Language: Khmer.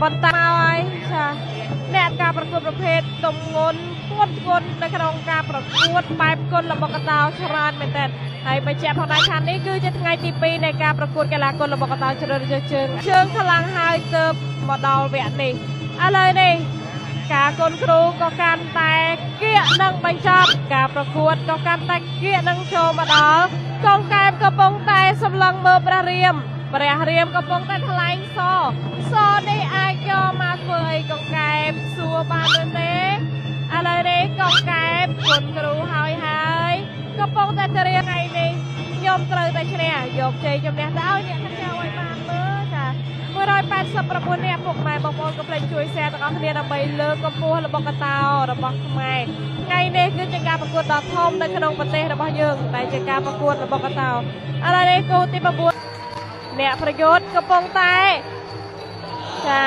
ប៉ុន្តែមកហើយចាអ្នកការប្រកួតប្រភេទទំងន់ពួនគុននៅក្នុងការប្រកួតបែបគុនរបស់កតោច្រើនមែនទែនហើយបញ្ជាក់ផងដែរថានេះគឺជាថ្ងៃទី2នៃការប្រកួតកីឡាគុនរបស់កតោជ្រើសរើសជើងជើងខ្លាំងហើយទើបមកដល់វគ្គនេះឥឡូវនេះការគុនគ្រូក៏កាន់តែគៀកនឹងបញ្ចប់ការប្រកួតក៏កាន់តែគៀកនឹងចូលមកដល់កងកែបកំពុងតែសម្លឹងមើលព្រះរាម ព្រះរាមកំពុងតែថ្លែងសសនេះអាចយកមកធ្វើអីកងកែបសួរបានឬទេឥឡូវនេះកងកែបគុនគ្រូហើយហើយកំពុងតែត្រៀមថ្ងៃនេះខ្ញុំត្រូវតែឈ្នះយកជ័យជំនះទៅឲ្យអ្នកខាងឲ្យបានមើលចា189នាក់ពុកម៉ែបងប្អូនកុំភ្លេចជួយ share ទាំងអស់គ្នាដើម្បីលើកកម្ពស់របស់កតោរបស់ខ្មែរថ្ងៃនេះគឺជាការប្រកួតដ៏ធំនៅក្នុងប្រទេសរបស់យើងដែលជាការប្រកួតរបស់កតោឥឡូវនេះគូទី9 អ្នកប្រយុទ្ធកំពុងតែចា